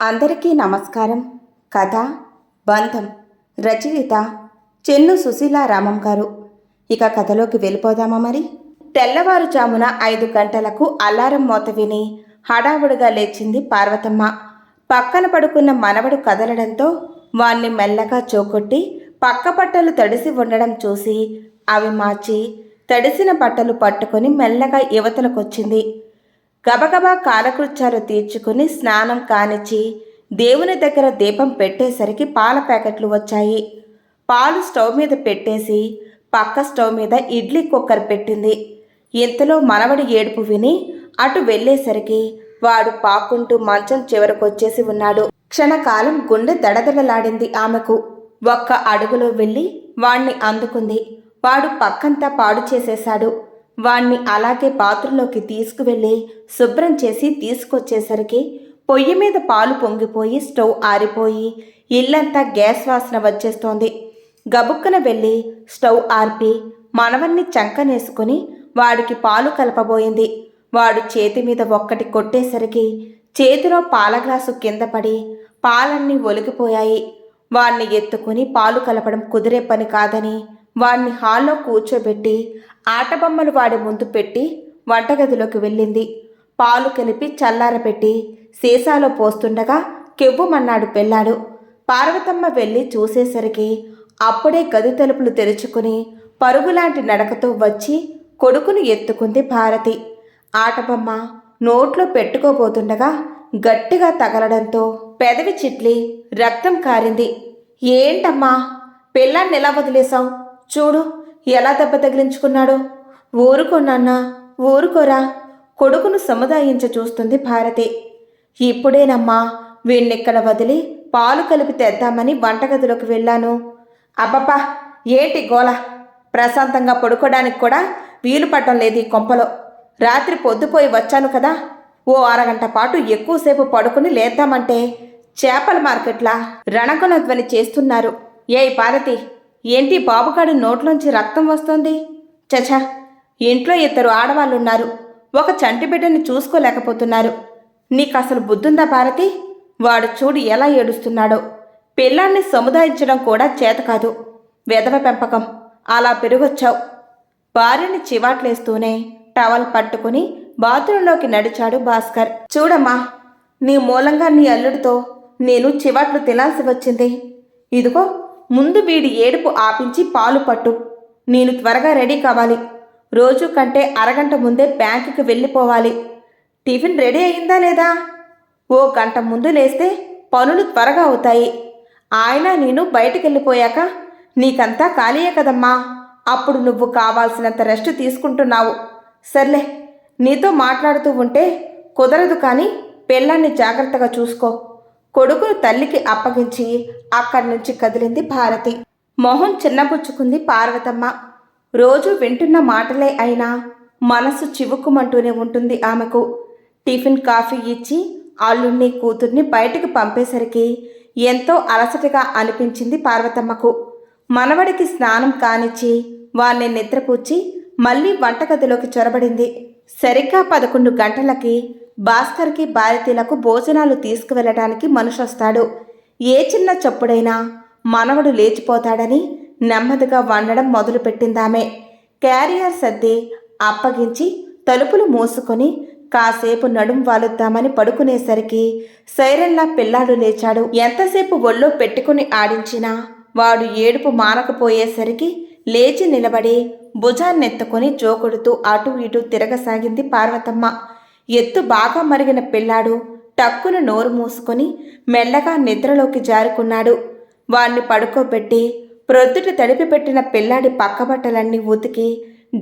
అందరికీ నమస్కారం. కథ బంధం రచయిత చెన్ను సుశీలారామం గారు. ఇక కథలోకి వెళ్ళిపోదామా మరి? తెల్లవారుజామున ఐదు గంటలకు అలారం మోత విని హడావుడిగా లేచింది పార్వతమ్మ. పక్కన పడుకున్న మనవడు కదలడంతో వాణ్ణి మెల్లగా చోకొట్టి పక్క బట్టలు తడిసి ఉండడం చూసి అవి మార్చి తడిసిన బట్టలు పట్టుకొని మెల్లగా యువతలకొచ్చింది గబగబా కాలకృత్యాలు తీర్చుకుని స్నానం కానిచ్చి దేవుని దగ్గర దీపం పెట్టేసరికి పాల ప్యాకెట్లు వచ్చాయి. పాలు స్టవ్ మీద పెట్టేసి పక్క స్టవ్ మీద ఇడ్లీ కుక్కర్ పెట్టింది. ఇంతలో మనవడి ఏడుపు విని అటు వెళ్ళేసరికి వాడు పాక్కుంటూ మంచం చివరకొచ్చేసి ఉన్నాడు. క్షణకాలం గుండె దడదడలాడింది ఆమెకు. ఒక్క అడుగులో వెళ్ళి వాణ్ణి అందుకుంది. వాడు పక్కంతా పాడు చేసేశాడు. వాణ్ణి అలాగే పాత్రలోకి తీసుకువెళ్ళి శుభ్రం చేసి తీసుకొచ్చేసరికి పొయ్యి మీద పాలు పొంగిపోయి స్టవ్ ఆరిపోయి ఇల్లంతా గ్యాస్ వాసన వచ్చేస్తోంది. గబుక్కున వెళ్ళి స్టవ్ ఆర్పి మనవన్ని చంకనేసుకుని వాడికి పాలు కలపబోయింది. వాడు చేతి మీద ఒక్కటి కొట్టేసరికి చేతిలో పాల గ్లాసు కింద పడి పాలన్నీ ఒలిగిపోయాయి. వాణ్ణి ఎత్తుకుని పాలు కలపడం కుదిరే పని కాదని వాణ్ణి హాల్లో కూర్చోబెట్టి ఆటబొమ్మలు వాడి ముందు పెట్టి వంటగదిలోకి వెళ్ళింది. పాలు కలిపి చల్లారపెట్టి సీసాలో పోస్తుండగా కెవ్వుమన్నాడు పెళ్ళాడు. పార్వతమ్మ వెళ్ళి చూసేసరికి అప్పుడే గది తలుపులు తెరుచుకుని పరుగులాంటి నడకతో వచ్చి కొడుకును ఎత్తుకుంది భారతి. ఆటబొమ్మ నోట్లో పెట్టుకోబోతుండగా గట్టిగా తగలడంతో పెదవి చిట్లి రక్తం కారింది. ఏంటమ్మా? పిల్లాన్ని ఎలా వదిలేశావు? చూడు ఎలా దెబ్బ తగిలించుకున్నాడో? ఊరుకోనన్నా ఊరుకోరా కొడుకును సముదాయించ చూస్తుంది భారతి. ఇప్పుడేనమ్మా వీణ్ణిక్కడ వదిలి పాలు కలిపి తెద్దామని వంటగదిలోకి వెళ్ళాను. అబ్బబ్బా ఏంటి గోల? ప్రశాంతంగా పడుకోవడానికి కూడా వీలు పడటం లేదు ఈ కొంపలో. రాత్రి పొద్దుపోయి వచ్చాను కదా. ఓ అరగంట పాటు ఎక్కువసేపు పడుకుని లేద్దామంటే చేపల మార్కెట్లా రణకున ధ్వని చేస్తున్నారు. ఏయ్ పార్వతి ఏంటి బాబుగాడు నోట్లోంచి రక్తం వస్తోంది? చచా ఇంట్లో ఇద్దరు ఆడవాళ్ళున్నారు. ఒక చంటి బిడ్డని చూసుకోలేకపోతున్నారు. నీకు అసలు బుద్ధుందా భారతి? వాడు చూడు ఎలా ఏడుస్తున్నాడో. పిల్లాన్ని సముదాయించడం కూడా చేత కాదు వెధవ పెంపకం. అలా పెరుగొచ్చావు. భార్యని చివాట్లేస్తూనే టవల్ పట్టుకుని బాత్రూంలోకి నడిచాడు భాస్కర్. చూడమ్మా నీ మూలంగా నీ అల్లుడితో నేను చివాట్లు తినాల్సి వచ్చింది. ఇదిగో ముందు వీడి ఏడుపు ఆపించి పాలు పట్టు. నేను త్వరగా రెడీ కావాలి. రోజు కంటే అరగంట ముందే బ్యాంకుకి వెళ్ళిపోవాలి. టిఫిన్ రెడీ అయిందా లేదా? ఓ గంట ముందు లేస్తే పనులు త్వరగా అవుతాయి. ఆయన నేను బయటికి వెళ్ళిపోయాక నీకంతా ఖాళీయే కదమ్మా. అప్పుడు నువ్వు కావాల్సినంత రెస్ట్ తీసుకుంటున్నావు. సర్లే నీతో మాట్లాడుతూ ఉంటే కుదరదు కానీ పిల్లాన్ని జాగ్రత్తగా చూసుకో. కొడుకును తల్లికి అప్పగించి అక్కడి నుంచి కదిలింది భారతి. మొహం చిన్నబుచ్చుకుంది పార్వతమ్మ. రోజు వింటున్న మాటలే అయినా మనసు చివుక్కుమంటూనే ఉంటుంది ఆమెకు. టిఫిన్ కాఫీ ఇచ్చి అల్లుణ్ణి కూతుర్ని బయటకు పంపేసరికి ఎంతో అలసటగా అనిపించింది పార్వతమ్మకు. మనవడికి స్నానం కానిచ్చి వాణ్ణి నిద్రపూచి మళ్ళీ వంటగదిలోకి చొరబడింది. సరిగ్గా పదకొండు గంటలకి భాస్కర్కి భారతీలకు భోజనాలు తీసుకువెళ్ళడానికి మనుషొస్తాడు. ఏ చిన్న చప్పుడైనా మనవడు లేచిపోతాడని నెమ్మదిగా వండడం మొదలుపెట్టిందామె. క్యారియర్ సర్ది అప్పగించి తలుపులు మూసుకొని కాసేపు నడుం వాలుద్దామని పడుకునేసరికి సైరన్లా పిల్లాడు లేచాడు. ఎంతసేపు ఒళ్ళో పెట్టుకుని ఆడించినా వాడు ఏడుపు మానకపోయేసరికి లేచి నిలబడి భుజాన్నెత్తుకొని జోకొడుతూ అటు ఇటు తిరగసాగింది పార్వతమ్మ. ఎత్తు బాగా మరిగిన పిల్లాడు టక్కున నోరు మూసుకొని మెల్లగా నిద్రలోకి జారుకున్నాడు. వాణ్ణి పడుకోబెట్టి ప్రొద్దుట తడిపి పెట్టిన పిల్లాడి పక్కబట్టలన్నీ ఉతికి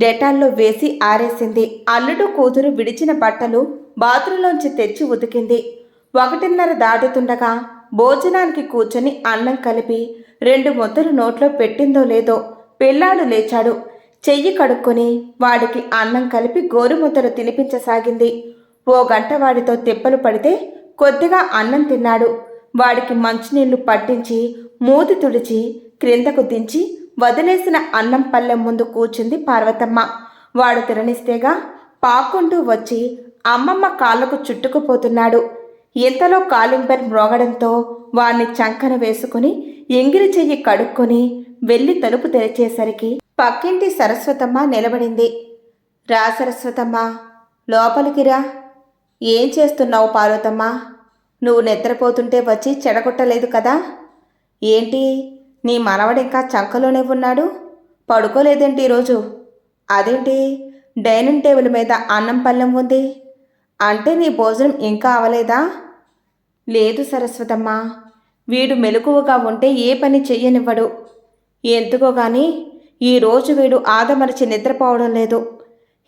డెటాల్లో వేసి ఆరేసింది. అల్లుడు కూతురు విడిచిన బట్టలు బాత్రూంలోంచి తెచ్చి ఉతికింది. ఒకటిన్నర దాటుతుండగా భోజనానికి కూర్చొని అన్నం కలిపి రెండు ముద్దలు నోట్లో పెట్టిందో లేదో పిల్లాడు లేచాడు. చెయ్యి కడుక్కొని వాడికి అన్నం కలిపి గోరుముద్దలు తినిపించసాగింది. ఓ గంట వాడితో తిప్పలు పడితే కొద్దిగా అన్నం తిన్నాడు. వాడికి మంచినీళ్ళు పట్టించి మూతి తుడిచి క్రిందకు దించి వదిలేసిన అన్నం పల్లె ముందు కూర్చుంది పార్వతమ్మ. వాడు తిరనిస్తేగా పాకుంటూ వచ్చి అమ్మమ్మ కాళ్ళకు చుట్టుకుపోతున్నాడు. ఇంతలో కాలింగ్ బెల్ మ్రోగడంతో వాణ్ణి చంకన వేసుకుని ఎంగిలి చెయ్యి కడుక్కొని వెళ్ళి తలుపు తెరిచేసరికి పక్కింటి సరస్వతమ్మ నిలబడింది. రా సరస్వతమ్మ లోపలికి రా. ఏం చేస్తున్నావు పార్వతమ్మ? నువ్వు నిద్రపోతుంటే వచ్చి చెడగొట్టలేదు కదా? ఏంటి నీ మనవడింకా చంకలోనే ఉన్నాడు? పడుకోలేదేంటి ఈరోజు అదేంటి డైనింగ్ టేబుల్ మీద అన్నం పళ్ళెం ఉంది? అంటే నీ భోజనం ఇంకా అవలేదా? లేదు సరస్వతమ్మ వీడు మెలకువగా ఉంటే ఏ పని చెయ్యనివ్వడు. ఎందుకో గాని ఈరోజు వీడు ఆదమరిచి నిద్రపోవడం లేదు.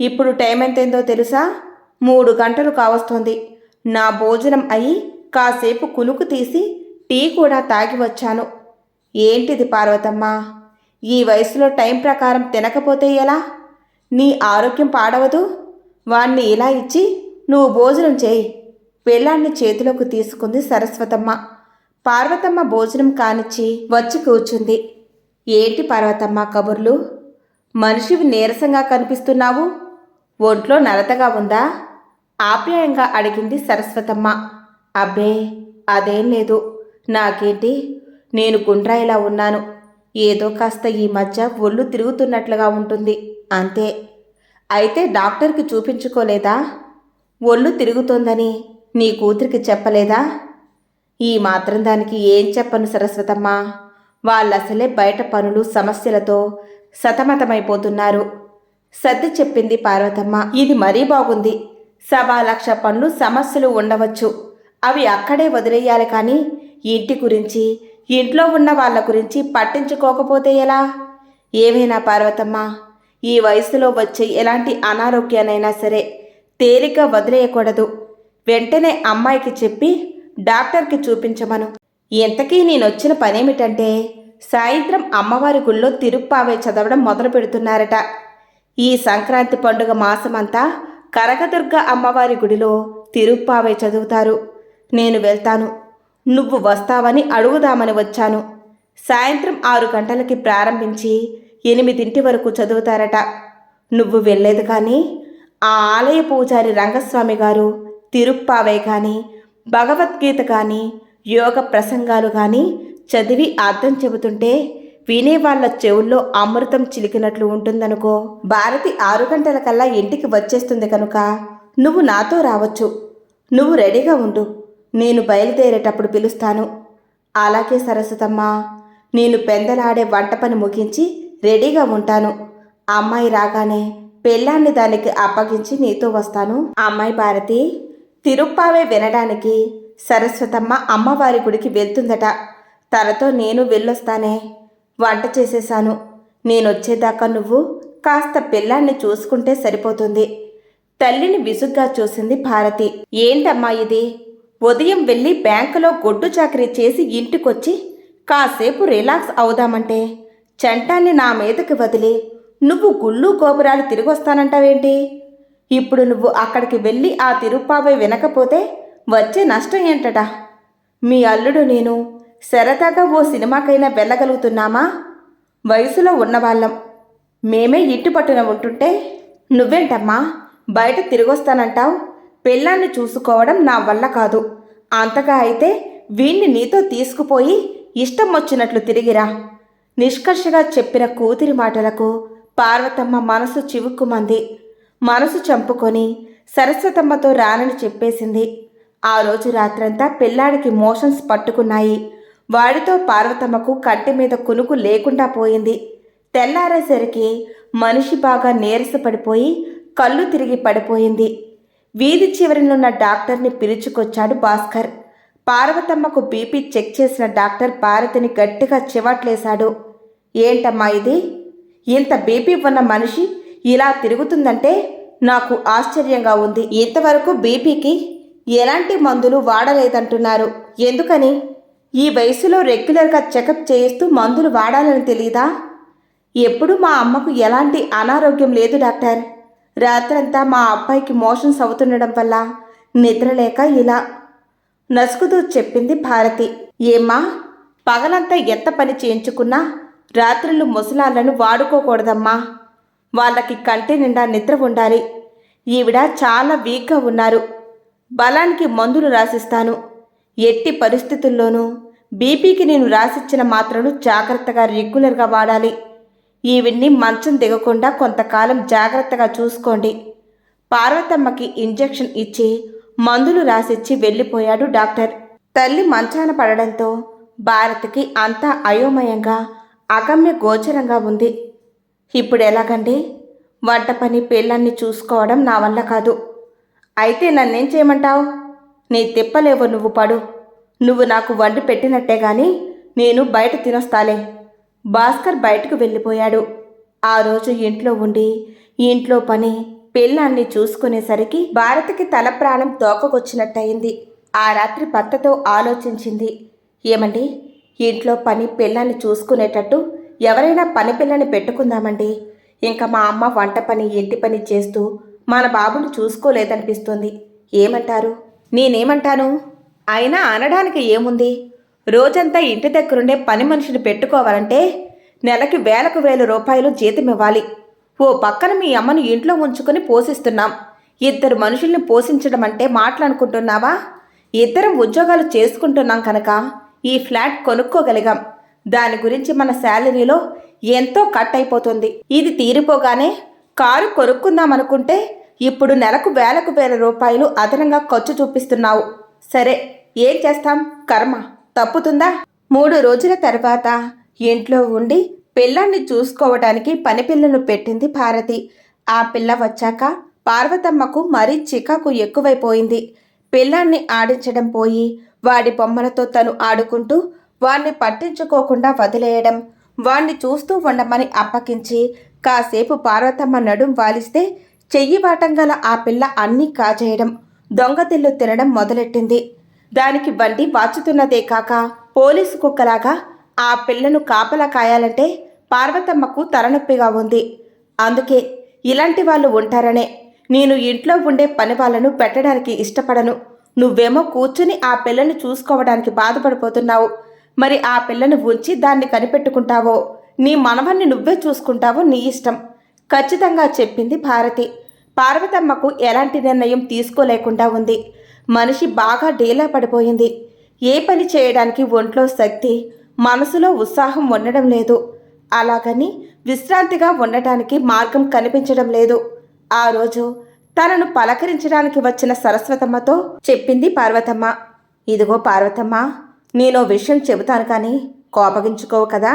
ఇప్పుడు టైం ఎంతైందో తెలుసా? మూడు గంటలు కావస్తోంది. నా భోజనం అయి కాసేపు కునుకు తీసి టీ కూడా తాగి వచ్చాను. ఏంటిది పార్వతమ్మ? ఈ వయసులో టైం ప్రకారం తినకపోతే ఎలా? నీ ఆరోగ్యం పాడవదు? వాణ్ణి ఇలా ఇచ్చి నువ్వు భోజనం చేయి. పెళ్ళాన్ని చేతిలోకి తీసుకుంది సరస్వతమ్మ. పార్వతమ్మ భోజనం కానిచ్చి వచ్చి కూర్చుంది. ఏంటి పార్వతమ్మ కబుర్లు? మనిషివి నీరసంగా కనిపిస్తున్నావు? ఒంట్లో నలతగా ఉందా? ఆప్యాయంగా అడిగింది సరస్వతమ్మ. అబ్బే అదేం లేదు. నాకేంటి? నేను గుండ్రాయిలా ఉన్నాను. ఏదో కాస్త ఈ మధ్య ఒళ్ళు తిరుగుతున్నట్లుగా ఉంటుంది. అంతే. అయితే డాక్టర్కి చూపించుకోలేదా? ఒళ్ళు తిరుగుతోందని నీ కూతురికి చెప్పలేదా? ఈ మాత్రం దానికి ఏం చెప్పను సరస్వతమ్మ. వాళ్ళసలే బయట పనులు సమస్యలతో సతమతమైపోతున్నారు. సర్ది చెప్పింది పార్వతమ్మ. ఇది మరీ బాగుంది. సవా లక్ష పనులు సమస్యలు ఉండవచ్చు. అవి అక్కడే వదిలేయాలి కానీ ఇంటి గురించి ఇంట్లో ఉన్న వాళ్ళ గురించి పట్టించుకోకపోతే ఎలా? ఏమైనా పార్వతమ్మ? ఈ వయసులో వచ్చే ఎలాంటి అనారోగ్యానైనా సరే తేలిక వదిలేయకూడదు. వెంటనే అమ్మాయికి చెప్పి డాక్టర్కి చూపించమను. ఇంతకీ నేనొచ్చిన పనేమిటంటే సాయంత్రం అమ్మవారి గుళ్ళో తిరుప్పావే చదవడం మొదలు పెడుతున్నారట. ఈ సంక్రాంతి పండుగ మాసమంతా కనకదుర్గ అమ్మవారి గుడిలో తిరుప్పావే చదువుతారు. నేను వెళ్తాను. నువ్వు వస్తావని అడుగుదామని వచ్చాను. సాయంత్రం ఆరు గంటలకి ప్రారంభించి ఎనిమిదింటి వరకు చదువుతారట. నువ్వు వెళ్ళేది కానీ ఆ ఆలయ పూజారి రంగస్వామి గారు తిరుప్పావే కానీ భగవద్గీత కానీ యోగ ప్రసంగాలు కానీ చదివి అర్థం చెబుతుంటే వినే వాళ్ళ చెవుల్లో అమృతం చిలికినట్లు ఉంటుందనుకో. భారతి ఆరు గంటలకల్లా ఇంటికి వచ్చేస్తుంది కనుక నువ్వు నాతో రావచ్చు. నువ్వు రెడీగా ఉండు. నేను బయలుదేరేటప్పుడు పిలుస్తాను. అలాగే సరస్వతమ్మ నేను పెందలాడే వంట పని ముగించి రెడీగా ఉంటాను. అమ్మాయి రాగానే పెళ్ళాన్ని దానికి అప్పగించి నీతో వస్తాను. అమ్మాయి భారతి తిరుప్పావే వినడానికి సరస్వతమ్మ అమ్మవారి గుడికి వెళ్తుందట. తనతో నేను వెళ్ళొస్తానే. వంట చేసేశాను. నేనొచ్చేదాకా నువ్వు కాస్త పిల్లాన్ని చూసుకుంటే సరిపోతుంది. తల్లిని విసుగ్గా చూసింది భారతి. ఏంటమ్మా ఇది? ఉదయం వెళ్ళి బ్యాంకులో గొడ్డు చాకరీ చేసి ఇంటికొచ్చి కాసేపు రిలాక్స్ అవుదామంటే చంటాన్ని నా మీదకి వదిలి నువ్వు గుళ్ళు గోపురాలు తిరిగొస్తానంటావేంటి? ఇప్పుడు నువ్వు అక్కడికి వెళ్ళి ఆ తిరుప్పావై వినకపోతే వచ్చే నష్టం ఏంటట? మీ అల్లుడు నేను సరదాగా ఓ సినిమాకైనా వెళ్ళగలుగుతున్నామా? వయసులో ఉన్నవాళ్ళం. మేమే ఇట్టుపట్టున ఉంటుంటే నువ్వేంటమ్మా? బయట తిరిగొస్తానంటావు? పెళ్ళాన్ని చూసుకోవడం నా వల్ల కాదు. అంతగా అయితే వీణ్ణి నీతో తీసుకుపోయి ఇష్టం వచ్చినట్లు తిరిగిరా. నిష్కర్షగా చెప్పిన కూతురి మాటలకు పార్వతమ్మ మనసు చివుక్కుమంది. మనసు చంపుకొని సరస్వతమ్మతో రానని చెప్పేసింది. ఆ రోజు రాత్రంతా పిల్లాడికి మోషన్స్ పట్టుకున్నాయి. వాడితో పార్వతమ్మకు కంటి మీద కునుకు లేకుండా పోయింది. తెల్లారేసరికి మనిషి బాగా నీరసపడిపోయి కళ్ళు తిరిగి పడిపోయింది. వీధి చివరినున్న డాక్టర్ని పిలుచుకొచ్చాడు భాస్కర్. పార్వతమ్మకు బీపీ చెక్ చేసిన డాక్టర్ భారతిని గట్టిగా చివాట్లేశాడు. ఏంటమ్మా ఇది? ఇంత బీపీ ఉన్న మనిషి ఇలా తిరుగుతుందంటే నాకు ఆశ్చర్యంగా ఉంది. ఇంతవరకు బీపీకి ఎలాంటి మందులు వాడలేదంటున్నారు. ఎందుకని? ఈ వయసులో రెగ్యులర్గా చెకప్ చేయిస్తూ మందులు వాడాలని తెలీదా? ఎప్పుడు మా అమ్మకు ఎలాంటి అనారోగ్యం లేదు డాక్టర్. రాత్రంతా మా అబ్బాయికి మోషన్స్ అవుతుండడం వల్ల నిద్రలేక ఇలా నసుకుతూ చెప్పింది భారతి. ఏమ్మా? పగలంతా ఎంత పని చేయించుకున్నా రాత్రులు ముసలాళ్ళను వాడుకోకూడదమ్మా. వాళ్ళకి కంటి నిండా నిద్ర ఉండాలి. ఈవిడ చాలా వీక్గా ఉన్నారు. బలానికి మందులు రాసిస్తాను. ఎట్టి పరిస్థితుల్లోనూ బీపీకి నేను రాసిచ్చిన మాత్రలు జాగ్రత్తగా రెగ్యులర్గా వాడాలి. ఈవిడ్ని మంచం దిగకుండా కొంతకాలం జాగ్రత్తగా చూసుకోండి. పార్వతమ్మకి ఇంజెక్షన్ ఇచ్చి మందులు రాసిచ్చి వెళ్ళిపోయాడు డాక్టర్. తల్లి మంచాన పడడంతో భారత్కి అంతా అయోమయంగా అగమ్య గోచరంగా ఉంది. ఇప్పుడు ఎలాగండి? వంట పని పిల్లల్ని చూసుకోవడం నా వల్ల కాదు. అయితే నన్నేం చేయమంటావు? నీ తిప్పలేవో నువ్వు పడు. నువ్వు నాకు వండి పెట్టినట్టే గాని నేను బయట తినొస్తాలే. భాస్కర్ బయటకు వెళ్ళిపోయాడు. ఆ రోజు ఇంట్లో ఉండి ఇంట్లో పని పిల్లాన్ని చూసుకునేసరికి భారతికి తల ప్రాణం తోకకొచ్చినట్టయింది. ఆ రాత్రి భర్తతో ఆలోచించింది. ఏమండి ఇంట్లో పని పిల్లాన్ని చూసుకునేటట్టు ఎవరైనా పని పిల్లని పెట్టుకుందామండి. ఇంకా మా అమ్మ వంట పని ఇంటి పని చేస్తూ మన బాబును చూసుకోలేదనిపిస్తుంది. ఏమంటారు? నేనేమంటాను? అయినా అనడానికి ఏముంది? రోజంతా ఇంటి దగ్గరుండే పని మనిషిని పెట్టుకోవాలంటే నెలకి వేలకు వేల రూపాయలు జీతమివ్వాలి. ఓ పక్కన మీ అమ్మను ఇంట్లో ఉంచుకొని పోషిస్తున్నాం. ఇద్దరు మనుషుల్ని పోషించడం అంటే మాట్లాడుకుంటున్నావా? ఇద్దరం ఉద్యోగాలు చేసుకుంటున్నాం కనుక ఈ ఫ్లాట్ కొనుక్కోగలిగాం. దాని గురించి మన శాలరీలో ఎంతో కట్ అయిపోతుంది ఇది తీరిపోగానే కారు కొనుక్కుందాం అనుకుంటే ఇప్పుడు నెలకు వేలకు వేల రూపాయలు అదనంగా ఖర్చు చూపిస్తున్నావు. సరే ఏం చేస్తాం? కర్మ. తప్పుతుందా? మూడు రోజుల తర్వాత ఇంట్లో ఉండి పిల్లాన్ని చూసుకోవడానికి పనిపిల్లను పెట్టింది భారతి ఆ పిల్ల వచ్చాక పార్వతమ్మకు మరీ చికాకు ఎక్కువైపోయింది. పిల్లాన్ని ఆడించడం పోయి వాడి బొమ్మలతో తను ఆడుకుంటూ వాణ్ణి పట్టించుకోకుండా వదిలేయడం వాణ్ణి చూస్తూ ఉండమని అప్పగించి కాసేపు పార్వతమ్మ నడుం వాలిస్తే చెయ్యి వాటంగల ఆ పిల్ల అన్నీ కాజేయడం దొంగతిల్లు తినడం మొదలెట్టింది. దానికి బండి వాచుతున్నదే కాక పోలీసు కుక్కలాగా ఆ పిల్లను కాపలా కాయాలంటే పార్వతమ్మకు తలనొప్పిగా ఉంది. అందుకే ఇలాంటి వాళ్ళు ఉంటారనే నేను ఇంట్లో ఉండే పని వాళ్ళను పెట్టడానికి ఇష్టపడను. నువ్వేమో కూర్చుని ఆ పిల్లని చూసుకోవడానికి బాధపడిపోతున్నావు. మరి ఆ పిల్లను ఉంచి దాన్ని కనిపెట్టుకుంటావో? నీ మనవన్ని నువ్వే చూసుకుంటావో నీ ఇష్టం. ఖచ్చితంగా చెప్పింది భారతి. పార్వతమ్మకు ఎలాంటి నిర్ణయం తీసుకోలేకుండా ఉంది. మనిషి బాగా డీలా పడిపోయింది. ఏ పని చేయడానికి ఒంట్లో శక్తి మనసులో ఉత్సాహం ఉండడం లేదు. అలాగని విశ్రాంతిగా ఉండటానికి మార్గం కనిపించడం లేదు. ఆ రోజు తనను పలకరించడానికి వచ్చిన సరస్వతమ్మతో చెప్పింది పార్వతమ్మ. ఇదిగో పార్వతమ్మ నేను విషయం చెబుతాను కానీ కోపగించుకోవు కదా.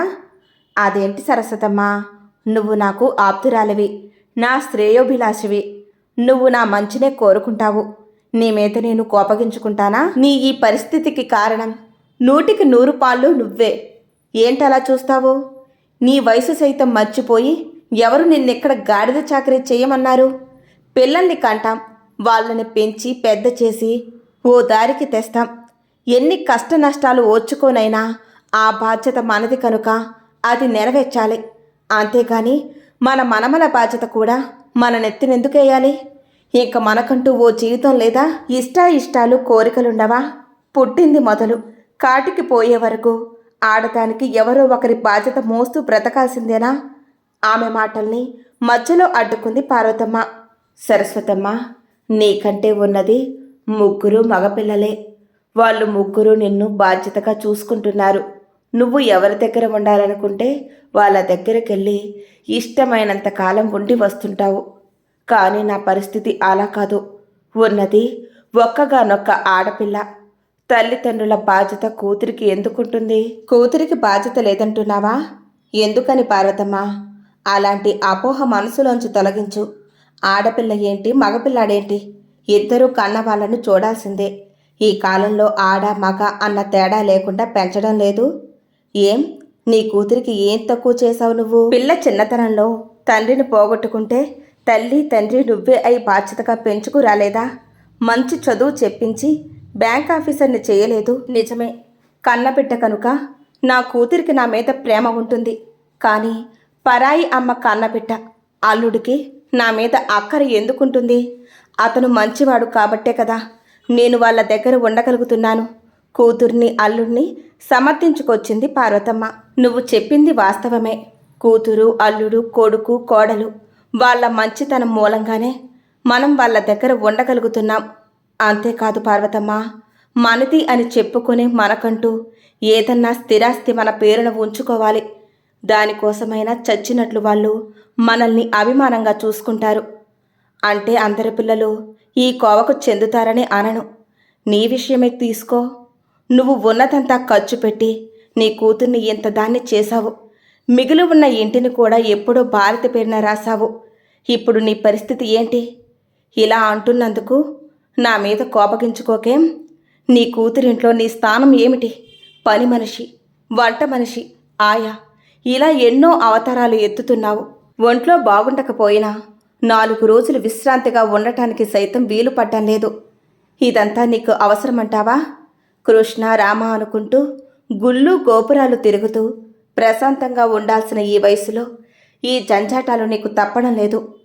అదేంటి సరస్వతమ్మ నువ్వు నాకు ఆప్తురాలివి నా శ్రేయోభిలాషివి. నువ్వు నా మంచినే కోరుకుంటావు. నీ మీద నేను కోపగించుకుంటానా? నీ ఈ పరిస్థితికి కారణం నూటికి నూరు పాళ్ళు నువ్వే. ఏంటలా చూస్తావు? నీ వయసు సైతం మర్చిపోయి ఎవరు నిన్నెక్కడ గాడిద చాకరీ చేయమన్నారు? పిల్లల్ని కంటాం వాళ్ళని పెంచి పెద్ద చేసి ఓ దారికి తెస్తాం. ఎన్ని కష్ట నష్టాలు ఓర్చుకోనైనా ఆ బాధ్యత మనది కనుక అది నెరవేర్చాలి. అంతేగాని మన మనమల బాధ్యత కూడా మన నెత్తినెందుకేయాలి? ఇంక మనకంటూ ఓ జీవితం లేదా ఇష్టాయిష్టాలు కోరికలుండవా? పుట్టింది మొదలు. కాటికి పోయే వరకు ఆడదానికి ఎవరో ఒకరి బాధ్యత మోస్తూ బ్రతకాల్సిందేనా? ఆమె మాటల్ని మధ్యలో అడ్డుకుంది పార్వతమ్మ. సరస్వతమ్మ నీకంటే ఉన్నది ముగ్గురు మగపిల్లలే. వాళ్ళు ముగ్గురు నిన్ను బాధ్యతగా చూసుకుంటున్నారు. నువ్వు ఎవరి దగ్గర ఉండాలనుకుంటే వాళ్ళ దగ్గరకెళ్ళి ఇష్టమైనంత కాలం ఉండి వస్తుంటావు. కానీ నా పరిస్థితి అలా కాదు. ఉన్నది ఒక్కగానొక్క ఆడపిల్ల. తల్లిదండ్రుల బాధ్యత కూతురికి ఎందుకుంటుంది? కూతురికి బాధ్యత లేదంటున్నావా? ఎందుకని పార్వతమ్మ? అలాంటి అపోహ మనసులోంచి తొలగించు. ఆడపిల్ల ఏంటి? మగపిల్లాడేంటి? ఇద్దరూ కన్న వాళ్ళను చూడాల్సిందే. ఈ కాలంలో ఆడ మగ అన్న తేడా లేకుండా పెంచడం లేదు. ఏం? నీ కూతురికి ఏం తక్కువ చేశావు నువ్వు? పిల్ల చిన్నతనంలో తండ్రిని పోగొట్టుకుంటే తల్లి తండ్రి నువ్వే అయి బాధ్యతగా పెంచుకు రాలేదా? మంచి చదువు చెప్పించి బ్యాంక్ ఆఫీసర్ని చేయలేదు? నిజమే. కన్నబిడ్డ కనుక నా కూతురికి నా మీద ప్రేమ ఉంటుంది. కానీ పరాయి అమ్మ కన్నబిడ్డ అల్లుడికి నా మీద అక్కర ఎందుకుంటుంది? అతను మంచివాడు కాబట్టే కదా నేను వాళ్ళ దగ్గర ఉండగలుగుతున్నాను. కూతుర్ని అల్లుడిని సమర్థించుకొచ్చింది పార్వతమ్మ. నువ్వు చెప్పింది వాస్తవమే. కూతురు అల్లుడు కొడుకు కోడలు వాళ్ళ మంచితనం మూలంగానే మనం వాళ్ళ దగ్గర ఉండగలుగుతున్నాం. అంతేకాదు పార్వతమ్మ మనది అని చెప్పుకొని మనకంటూ ఏదన్నా స్థిరాస్తి మన పేరున ఉంచుకోవాలి. దానికోసమైనా చచ్చినట్లు వాళ్ళు మనల్ని అభిమానంగా చూసుకుంటారు. అంటే అందరి పిల్లలు ఈ కోవకు చెందుతారని అనను. నీ విషయమే తీసుకో. నువ్వు ఉన్నదంతా ఖర్చు పెట్టి నీ కూతుర్ని ఇంత దాన్ని చేశావు? మిగిలి ఉన్న ఇంటిని కూడా ఎప్పుడో భారత పేరున రాశావు. ఇప్పుడు నీ పరిస్థితి ఏంటి? ఇలా అంటున్నందుకు నా మీద కోపగించుకోకేం? నీ కూతురింట్లో నీ స్థానం ఏమిటి? పని మనిషి వంట మనిషి ఆయా ఇలా ఎన్నో అవతారాలు ఎత్తుతున్నావు. ఒంట్లో బాగుండకపోయినా నాలుగు రోజులు విశ్రాంతిగా ఉండటానికి సైతం వీలు పడ్డం లేదు. ఇదంతా నీకు అవసరమంటావా? కృష్ణ రామ అనుకుంటూ గుళ్ళు గోపురాలు తిరుగుతూ ప్రశాంతంగా ఉండాల్సిన ఈ వయసులో ఈ జంజాటాలు నీకు తప్పడం లేదు.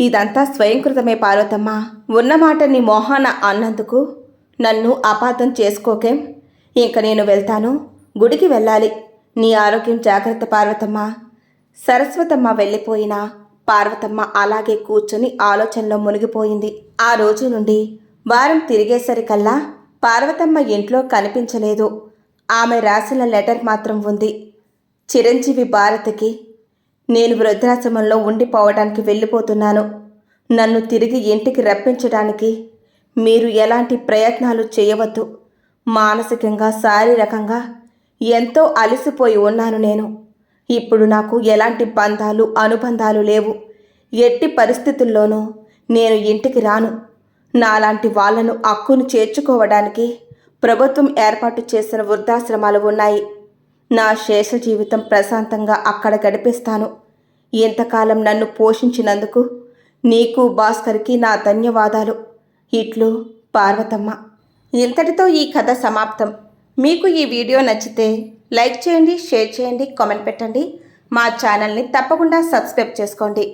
ఇదంతా స్వయంకృతమే పార్వతమ్మ. ఉన్నమాట నీ మోహాన అన్నందుకు నన్ను అపార్థం చేసుకోకేం? ఇంక నేను వెళ్తాను. గుడికి వెళ్ళాలి. నీ ఆరోగ్యం జాగ్రత్త పార్వతమ్మ. సరస్వతమ్మ వెళ్ళిపోయినా పార్వతమ్మ అలాగే కూర్చొని ఆలోచనలో మునిగిపోయింది. ఆ రోజు నుండి వారం తిరిగేసరికల్లా పార్వతమ్మ ఇంట్లో కనిపించలేదు. ఆమె రాసిన లెటర్ మాత్రం ఉంది. చిరంజీవి భారతికి నేను వృద్ధాశ్రమంలో ఉండిపోవడానికి వెళ్ళిపోతున్నాను. నన్ను తిరిగి ఇంటికి రప్పించడానికి మీరు ఎలాంటి ప్రయత్నాలు చేయవద్దు. మానసికంగా శారీరకంగా ఎంతో అలసిపోయి ఉన్నాను నేను. ఇప్పుడు నాకు ఎలాంటి బంధాలు అనుబంధాలు లేవు. ఎట్టి పరిస్థితుల్లోనూ నేను ఇంటికి రాను. నాలాంటి వాళ్ళను హక్కును చేర్చుకోవడానికి ప్రభుత్వం ఏర్పాటు చేసిన వృద్ధాశ్రమాలు ఉన్నాయి. నా శేష జీవితం ప్రశాంతంగా అక్కడ గడిపిస్తాను. ఇంతకాలం నన్ను పోషించినందుకు నీకు భాస్కర్కి నా ధన్యవాదాలు. ఇట్లు పార్వతమ్మ. ఇంతటితో ఈ కథ సమాప్తం. మీకు ఈ వీడియో నచ్చితే లైక్ చేయండి షేర్ చేయండి కామెంట్ పెట్టండి. మా ఛానల్ని తప్పకుండా సబ్స్క్రైబ్ చేసుకోండి.